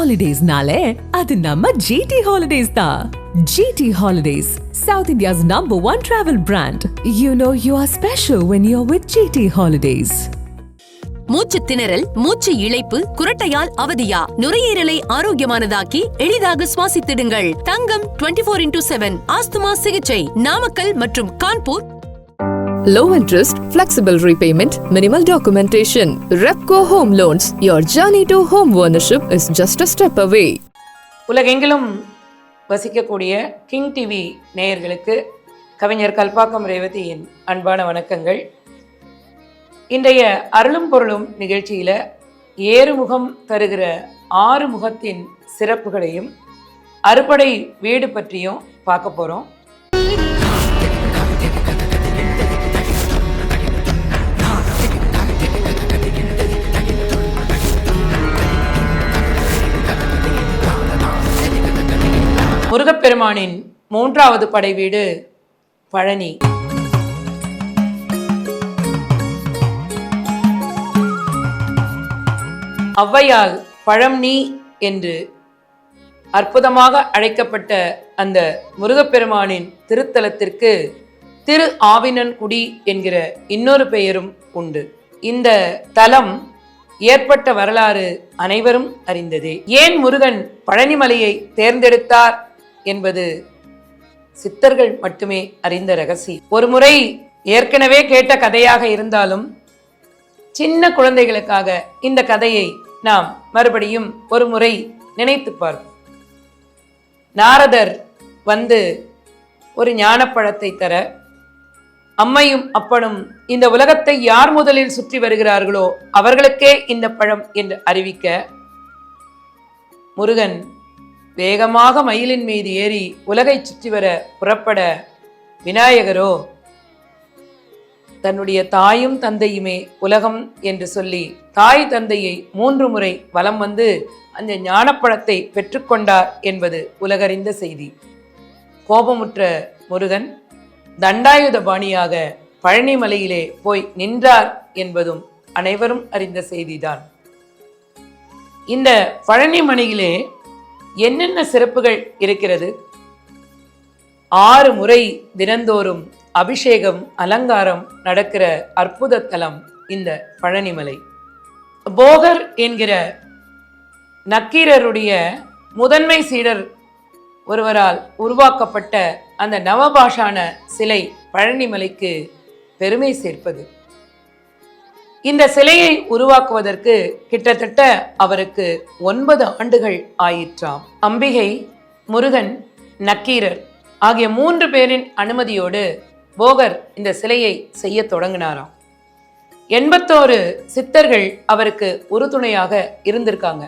ஹாலிடேஸ்னாலே அது நம்ம ஜிடி ஹாலிடேஸ் தான் GT holidays south India's number one travel brand you know you are special when you are with GT holidays மூச்சு திணறல் மூச்சு இழைப்பு குரட்டையால் அவதியா? நுரையீரலை ஆரோக்கியமானதாக்கி எளிதாக சுவாசித்திடுங்கள். Thangam 24 four into seven asthma சிகிச்சை நாமக்கல் மற்றும் Kanpur low interest flexible repayment minimal documentation Repco home loans your journey to home ownership is just a step away உலகெங்கிலும் வசிக்கக்கூடிய கிங் டிவி நேயர்களுக்கு கவிஞர் கல்பாக்கம் ரேவதியின் அன்பான வணக்கங்கள். இன்றைய அருளும் பொருளும் நிகழ்ச்சியில் ஏறுமுகம் தருகிற ஆறு முகத்தின் சிறப்புகளையும் அறுபடை வீடு பற்றியும் பார்க்க போகிறோம் முருகப்பெருமானின் மூன்றாவது படை வீடு பழனி. ஔவையால் பழம் நீ என்று அற்புதமாக அழைக்கப்பட்ட அந்த முருகப்பெருமானின் திருத்தலத்திற்கு திரு ஆவினன்குடி என்கிற இன்னொரு பெயரும் உண்டு. இந்த தலம் ஏற்பட்ட வரலாறு அனைவரும் அறிந்ததே. ஏன் முருகன் பழனிமலையை தேர்ந்தெடுத்தார்? என்பது சித்தர்கள் மட்டுமே அறிந்த ரகசியம். ஒரு முறை ஏற்கனவே கேட்ட கதையாக இருந்தாலும் சின்ன குழந்தைகளுக்காக இந்த கதையை நாம் மறுபடியும் ஒரு முறை நினைத்து பார்ப்போம். நாரதர் வந்து ஒரு ஞானப்பழத்தை தர அம்மையும் அப்பனும் இந்த உலகத்தை யார் முதலில் சுற்றி வருகிறார்களோ அவர்களுக்கே இந்த பழம் என்று அறிவிக்க முருகன் வேகமாக மயிலின் மீது ஏறி உலகை சுற்றி வர புறப்பட விநாயகரோ தன்னுடைய தாயும் தந்தையுமே உலகம் என்று சொல்லி தாய் தந்தையை மூன்று முறை வலம் வந்து அந்த ஞானப்பழத்தை பெற்றுக்கொண்டார் என்பது உலகறிந்த செய்தி. கோபமுற்ற முருகன் தண்டாயுத பாணியாக பழனிமலையிலே போய் நின்றார் என்பதும் அனைவரும் அறிந்த செய்திதான். இந்த பழனிமலையிலே என்னென்ன சிறப்புகள் இருக்கிறது? ஆறு முறை தினந்தோறும் அபிஷேகம் அலங்காரம் நடக்கிற அற்புத தலம் இந்த பழனிமலை. போகர் என்கிற நக்கீரருடைய முதன்மை சீடர் ஒருவரால் உருவாக்கப்பட்ட அந்த நவபாஷான சிலை பழனிமலைக்கு பெருமை சேர்ப்பது. இந்த சிலையை உருவாக்குவதற்கு கிட்டத்தட்ட அவருக்கு ஒன்பது ஆண்டுகள் ஆயிற்றாம். அம்பிகை முருகன் நக்கீரர் ஆகிய மூன்று பேரின் அனுமதியோடு போகர் இந்த சிலையை செய்ய தொடங்கினாராம். எண்பத்தோரு சித்தர்கள் அவருக்கு உறுதுணையாக இருந்திருக்காங்க.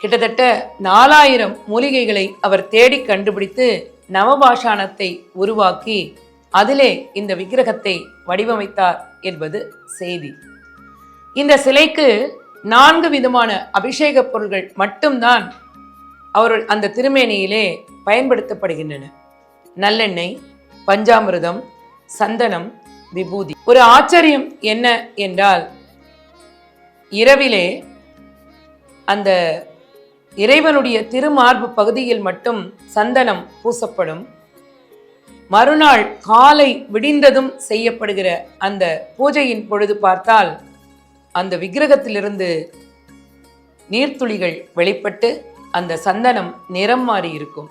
கிட்டத்தட்ட நாலாயிரம் மூலிகைகளை அவர் தேடி கண்டுபிடித்து நவபாஷாணத்தை உருவாக்கி அதிலே இந்த விக்கிரகத்தை வடிவமைத்தார் என்பது செய்தி. இந்த சிலைக்கு நான்கு விதமான அபிஷேக பொருள்கள் மட்டும்தான் அவர் அந்த திருமேனியிலே பயன்படுத்தப்படுகின்றன. நல்லெண்ணெய் பஞ்சாமிரதம் சந்தனம் விபூதி. ஒரு ஆச்சரியம் என்ன என்றால் இரவிலே அந்த இறைவனுடைய திருமார்பு பகுதியில் மட்டும் சந்தனம் பூசப்படும். மறுநாள் காலை விடிந்ததும் செய்யப்படுகிற அந்த பூஜையின் பொழுது பார்த்தால் அந்த விக்கிரகத்திலிருந்து நீர்த்துளிகள் வெளிப்பட்டு அந்த சந்தனம் நிறம் மாறி இருக்கும்.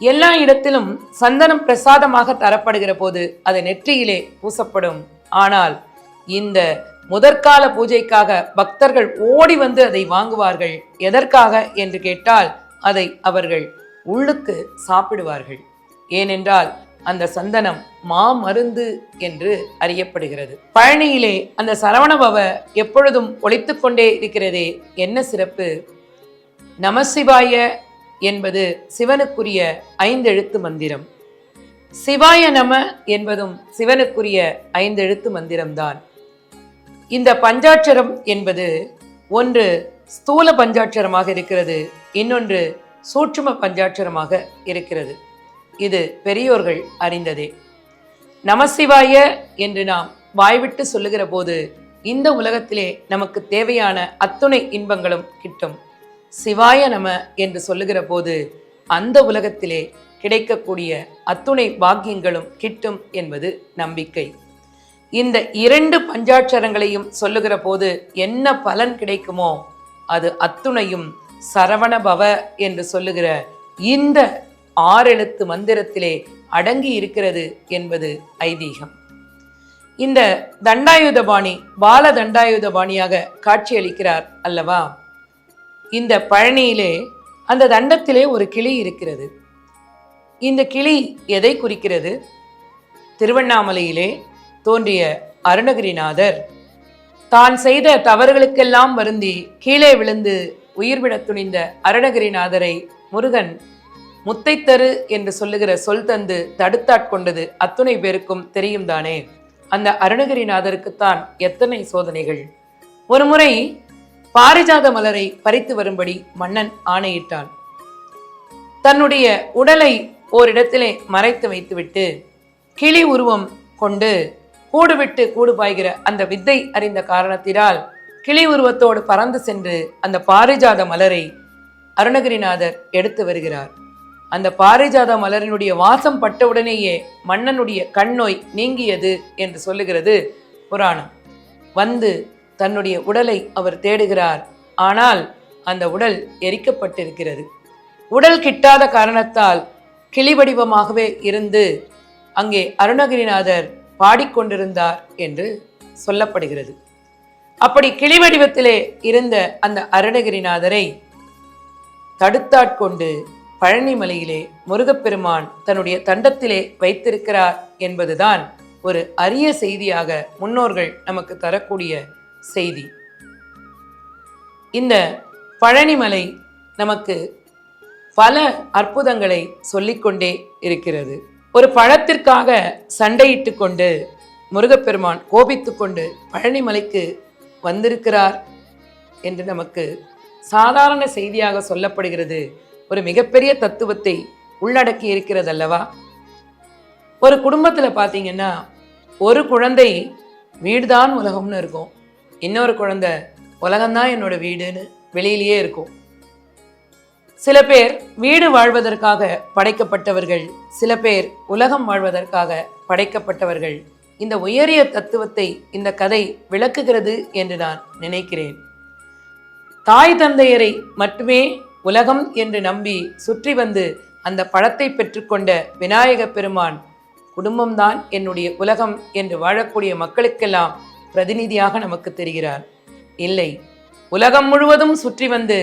எல்லா இடத்திலும் சந்தனம் பிரசாதமாக தரப்படுகிற போது அது நெற்றியிலே பூசப்படும். ஆனால் இந்த முதற்கால பூஜைக்காக பக்தர்கள் ஓடி வந்து அதை வாங்குவார்கள். எதற்காக என்று கேட்டால் அதை அவர்கள் உள்ளுக்கு சாப்பிடுவார்கள். ஏனென்றால் அந்த சந்தனம் மாமருந்து என்று அறியப்படுகிறது. பழனியிலே அந்த சரவணபவ எப்பொழுதும் ஒழித்து கொண்டே இருக்கிறதே என்ன சிறப்பு? நமசிவாய என்பது சிவனுக்குரிய ஐந்தெழுத்து மந்திரம். சிவாய நம என்பதும் சிவனுக்குரிய ஐந்தெழுத்து மந்திரம்தான். இந்த பஞ்சாட்சரம் என்பது ஒன்று ஸ்தூல பஞ்சாட்சரமாக இருக்கிறது இன்னொன்று சூட்சும பஞ்சாட்சரமாக இருக்கிறது. இது பெரியோர்கள் அறிந்ததே. நமசிவாய என்று நாம் வாய்விட்டு சொல்லுகிற போது இந்த உலகத்திலே நமக்கு தேவையான அத்துணை இன்பங்களும் கிட்டும். சிவாய நம என்று சொல்லுகிற போது அந்த உலகத்திலே கிடைக்கக்கூடிய அத்துணை பாக்கியங்களும் கிட்டும் என்பது நம்பிக்கை. இந்த இரண்டு பஞ்சாட்சரங்களையும் சொல்லுகிற போது என்ன பலன் கிடைக்குமோ அது அத்துணையும் சரவண பவ என்று சொல்லுகிற இந்த ஆறெழுத்து மந்திரத்திலே அடங்கி இருக்கிறது என்பது ஐதீகம். இந்த தண்டாயுதபாணி பால தண்டாயுதபாணியாக காட்சியளிக்கிறார் அல்லவா? இந்த பழனியிலே அந்த தண்டத்திலே ஒரு கிளி இருக்கிறது. இந்த கிளி எதை குறிக்கிறது? திருவண்ணாமலையிலே தோன்றிய அருணகிரிநாதர் தான் செய்த தவறுகளுக்கெல்லாம் வருந்தி கீழே விழுந்து உயிர்விடத் துணிந்த அருணகிரிநாதரை முருகன் முத்தைத்தரு என்று சொல்லுகிற சொல் தந்து தடுத்தாட்கொண்டது அத்துணை பேருக்கும் தெரியும் தானே அந்த அருணகிரிநாதருக்குத்தான் எத்தனை சோதனைகள்? ஒருமுறை பாரிஜாத மலரை பறித்து வரும்படி மன்னன் ஆணையிட்டான். தன்னுடைய உடலை ஓரிடத்திலே மறைத்து வைத்துவிட்டு கிளி உருவம் கொண்டு கூடுவிட்டு கூடு பாய்கிற அந்த வித்தை அறிந்த காரணத்தினால் கிளி உருவத்தோடு பறந்து சென்று அந்த பாரிஜாத மலரை அருணகிரிநாதர் எடுத்து வருகிறார். அந்த பாரிஜாத மலரினுடைய வாசம் பட்டவுடனேயே மன்னனுடைய கண்ணோய் நீங்கியது என்று சொல்லுகிறது புராணம். வந்து தன்னுடைய உடலை அவர் தேடுகிறார். ஆனால் அந்த உடல் எரிக்கப்பட்டிருக்கிறது. உடல் கிட்டாத காரணத்தால் கிளி வடிவமாகவே இருந்து அங்கே அருணகிரிநாதர் பாடிக்கொண்டிருந்தார் என்று சொல்லப்படுகிறது. அப்படி கிளி வடிவத்திலே இருந்த அந்த அருணகிரிநாதரை தடுத்தாட்கொண்டு பழனிமலையிலே முருகப்பெருமான் தன்னுடைய தண்டத்திலே வைத்திருக்கிறார் என்பதுதான் ஒரு அரிய செய்தியாக முன்னோர்கள் நமக்கு தரக்கூடிய செய்தி. இந்த பழனிமலை நமக்கு பல அற்புதங்களை சொல்லிக்கொண்டே இருக்கிறது. ஒரு பழத்திற்காக சண்டையிட்டு கொண்டு முருகப்பெருமான் கோபித்து கொண்டு பழனிமலைக்கு வந்திருக்கிறார் என்று நமக்கு சாதாரண செய்தியாக சொல்லப்படுகிறது. ஒரு மிகப்பெரிய தத்துவத்தை உள்ளடக்கி இருக்கிறது அல்லவா ஒரு குடும்பத்தில் பார்த்தீங்கன்னா ஒரு குழந்தை வீடுதான் உலகம்னு இருக்கும். இன்னொரு குழந்தை உலகம்தான் என்னோட வீடுன்னு வெளியிலேயே இருக்கும். சில பேர் வீடு வாழ்வதற்காக படைக்கப்பட்டவர்கள் சில பேர் உலகம் வாழ்வதற்காக படைக்கப்பட்டவர்கள். இந்த உயரிய தத்துவத்தை இந்த கதை விளக்குகிறது என்று நான் நினைக்கிறேன். தாய் தந்தையரை மட்டுமே உலகம் என்று நம்பி சுற்றி வந்து அந்த பழத்தை பெற்றுக்கொண்ட விநாயக பெருமான் குடும்பம்தான் என்னுடைய உலகம் என்று வாழக்கூடிய மக்களுக்கெல்லாம் பிரதிநிதியாக நமக்கு தெரிகிறார். இல்லை உலகம் முழுவதும் சுற்றி வந்து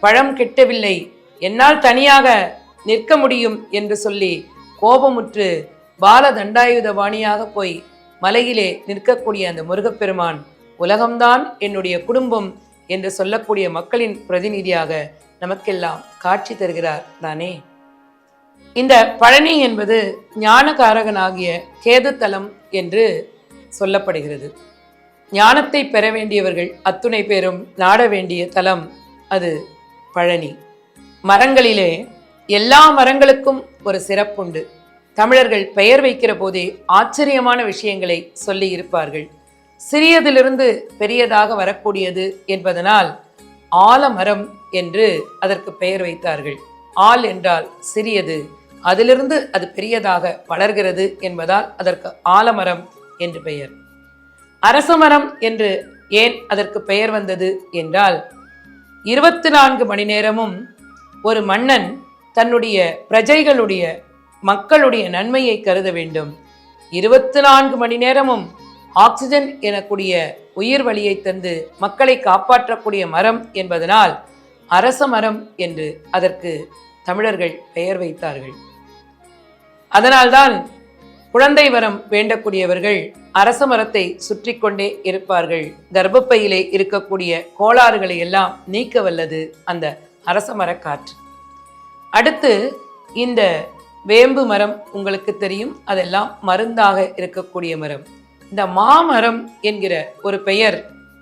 பழம் கெட்டவில்லை என்னால் தனியாக நிற்க முடியும் என்று சொல்லி கோபமுற்று பால தண்டாயுதபாணியாக போய் மலையிலே நிற்கக்கூடிய அந்த முருகப்பெருமான் உலகம்தான் என்னுடைய குடும்பம் என்று சொல்லக்கூடிய மக்களின் பிரதிநிதியாக நமக்கெல்லாம் காட்சி தருகிறார் தானே? இந்த பழனி என்பது ஞானகாரகனாகிய கேதுத்தலம் என்று சொல்லப்படுகிறது. ஞானத்தை பெற வேண்டியவர்கள் அத்துணை பேரும் நாட வேண்டிய தலம் அது பழனி. மரங்களிலே எல்லா மரங்களுக்கும் ஒரு சிறப்புண்டு. தமிழர்கள் பெயர் வைக்கிற போதே ஆச்சரியமான விஷயங்களை சொல்லி இருப்பார்கள். சிறியதிலிருந்து பெரியதாக வரக்கூடியது என்பதனால் ஆலமரம் என்று அதற்கு பெயர் வைத்தார்கள். ஆல் என்றால் சிறியது அதிலிருந்து அது பெரியதாக வளர்கிறது என்பதால் அதற்கு ஆலமரம் என்று பெயர். அரசமரம் என்று ஏன் அதற்கு பெயர் வந்தது என்றால் இருபத்தி நான்கு மணி நேரமும் ஒரு மன்னன் தன்னுடைய பிரஜைகளுடைய மக்களுடைய நன்மையை கருத வேண்டும். இருபத்தி நான்கு மணி நேரமும் ஆக்சிஜன் எனக்கூடிய உயிர் வழியை தந்து மக்களை காப்பாற்றக்கூடிய மரம் என்பதனால் அரச மரம் என்று அதற்கு தமிழர்கள் பெயர் வைத்தார்கள். அதனால்தான் குழந்தை வரம் வேண்டக்கூடியவர்கள் அரச மரத்தை சுற்றி கொண்டே இருப்பார்கள். கர்ப்பப்பையிலே இருக்கக்கூடிய கோளாறுகளை எல்லாம் நீக்க வல்லது அந்த அரச மரக் காற்று. அடுத்து இந்த வேம்பு மரம் உங்களுக்கு தெரியும். அதெல்லாம் மருந்தாக இருக்கக்கூடிய மரம். இந்த மாமரம் என்கிற ஒரு பெயர்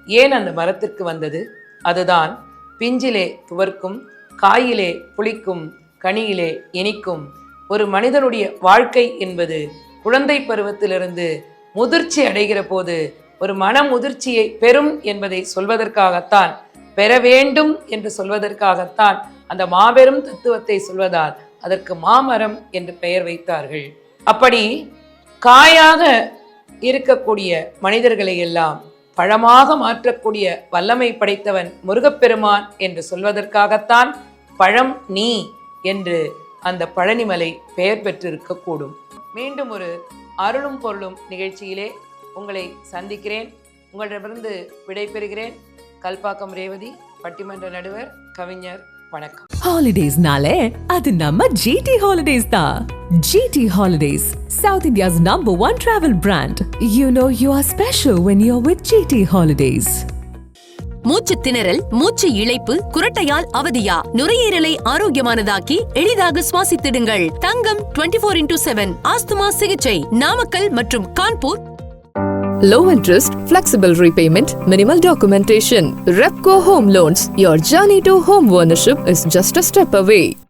ஏன் அந்த மரத்திற்கு வந்தது? அதுதான் பிஞ்சிலே துவர்க்கும் காயிலே புளிக்கும் கனியிலே இனிக்கும் ஒரு மனிதனுடைய வாழ்க்கை என்பது குழந்தை பருவத்திலிருந்து முதிர்ச்சி அடைகிற போது ஒரு மன முதிர்ச்சியை பெறும் என்பதை சொல்வதற்காகத்தான் பெற வேண்டும் என்று சொல்வதற்காகத்தான் அந்த மாபெரும் தத்துவத்தை சொல்வதால் அதற்கு மாமரம் என்று பெயர் வைத்தார்கள். அப்படி காயாக இருக்கக்கூடிய மனிதர்களை எல்லாம் பழமாக மாற்றக்கூடிய வல்லமை படைத்தவன் முருகப்பெருமான் என்று சொல்வதற்காகத்தான் பழம் நீ என்று அந்த பழனிமலை பெயர் பெற்றிருக்கக்கூடும். மீண்டும் ஒரு அருளும் பொருளும் நிகழ்ச்சியிலே உங்களை சந்திக்கிறேன். உங்களிடமிருந்து விடைபெறுகிறேன். கல்பாக்கம் ரேவதி பட்டிமன்ற நடுவர் கவிஞர் வணக்கம் Holidays-நாலே அது நம்ம GT Holidays தான். GT Holidays, South India's number one travel brand. You know you are special when you're with GT Holidays. மூச்சு திணறல் மூச்சு இழைப்பு குரட்டையால் அவதியா நுரையீரலை ஆரோக்கியமானதாக்கி எளிதாக சுவாசித்திடுங்கள் Thangam 24 four into seven asthma சிகிச்சை நாமக்கல் மற்றும் Kanpur Low interest, flexible repayment, minimal documentation. Repco Home Loans. Your journey to home ownership is just a step away.